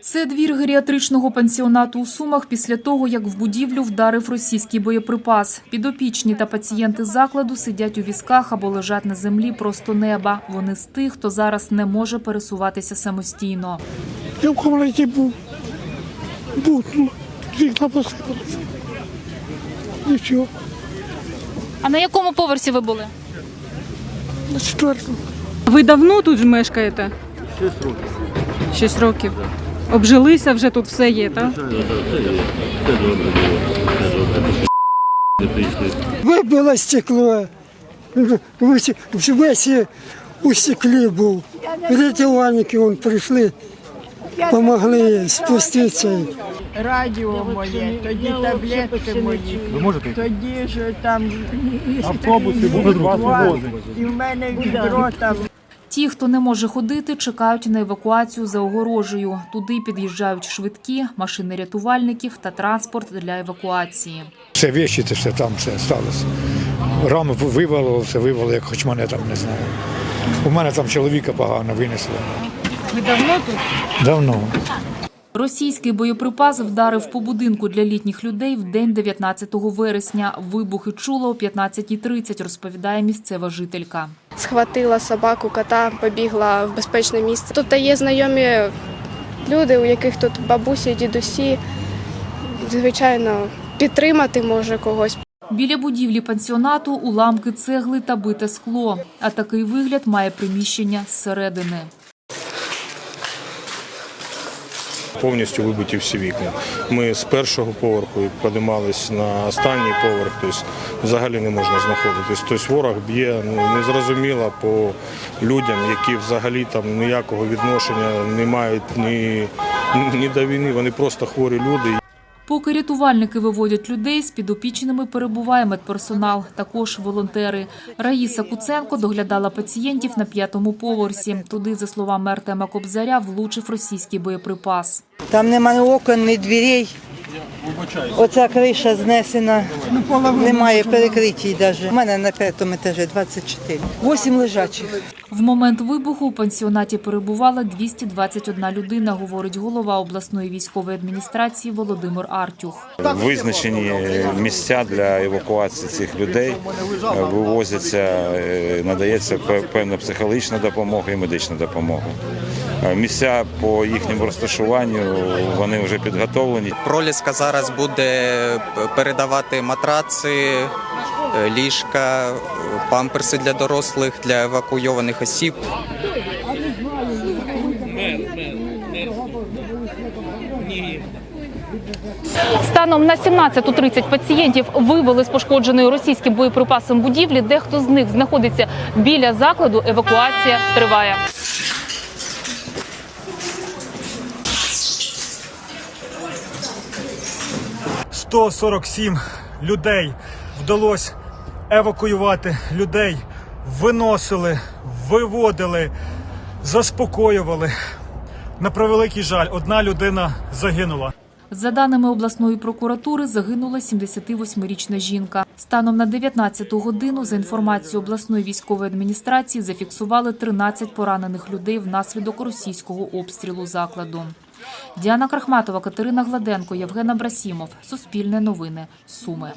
Це двір геріатричного пансіонату у Сумах після того, як в будівлю вдарив російський боєприпас. Підопічні та пацієнти закладу сидять у візках або лежать на землі просто неба. Вони з тих, хто зараз не може пересуватися самостійно. Я в кімнаті був. Був, ну, вікна посипалися. Нічого, А на якому поверсі ви були? на четвертому. Ви давно тут мешкаєте? Шість років. Шість років. Обжилися, вже тут все є, так? Вибило стекло. Весь, весь у стеклі був. Рятувальники вон прийшли, допомогли спуститися. радіо моє, тоді таблетки мої. Ви можете? Тоді ж там Автобуси будуть вас вивозити. і в мене відро там. Ті, хто не може ходити, чекають на евакуацію за огорожею. Туди під'їжджають швидкі, машини рятувальників та транспорт для евакуації. Все вещі, це все там все сталося. Раму вивало, все вивало, як хоч мене там не знаю. У мене там чоловіка погано винесли. Ви давно тут? Давно. Російський боєприпас вдарив по будинку для літніх людей в день 19 вересня. Вибухи чула о 15.30, розповідає місцева жителька. Схватила собаку, кота, побігла в безпечне місце. Тут є знайомі люди, у яких тут бабусі, дідусі. Звичайно, підтримати може когось. Біля будівлі пансіонату уламки цегли та бите скло. А такий вигляд має приміщення зсередини. Повністю вибиті всі вікна. Ми з першого поверху піднімались на останній поверх, тобто взагалі не можна знаходитись. Тобто ворог б'є ну, незрозуміло по людям, які взагалі там ніякого відношення не мають ні, ні до війни, вони просто хворі люди. Поки рятувальники виводять людей, з підопічними перебуває медперсонал, також волонтери. Раїса Куценко доглядала пацієнтів на п'ятому поверсі. Туди, за словами Артема Кобзаря, влучив російський боєприпас. Там немає окон, ні дверей. Оця криша знесена, немає перекриттів навіть. У мене на п'ятому етажі 24. Вісім лежачих. В момент вибуху у пансіонаті перебувала 221 людина, говорить голова обласної військової адміністрації Володимир Артюх. Визначені місця для евакуації цих людей вивозяться, е, надається певна психологічна допомога і медична допомога. Е, Місця по їхньому розташуванню вони вже підготовлені. Проліска зараз буде передавати матраци, е, ліжка, памперси для дорослих, для евакуйованих осіб. Станом на 17.30 пацієнтів вивели з пошкодженої російським боєприпасом будівлі. Дехто з них знаходиться біля закладу. Евакуація триває. – 147 людей вдалося евакуювати людей, виносили, виводили, заспокоювали. На превеликий жаль, одна людина загинула. За даними обласної прокуратури, загинула 78-річна жінка. Станом на 19-ту годину, за інформацією обласної військової адміністрації, зафіксували 13 поранених людей внаслідок російського обстрілу закладу. Діана Крахматова, Катерина Гладенко, Євген Абрасімов. Суспільне новини. Суми.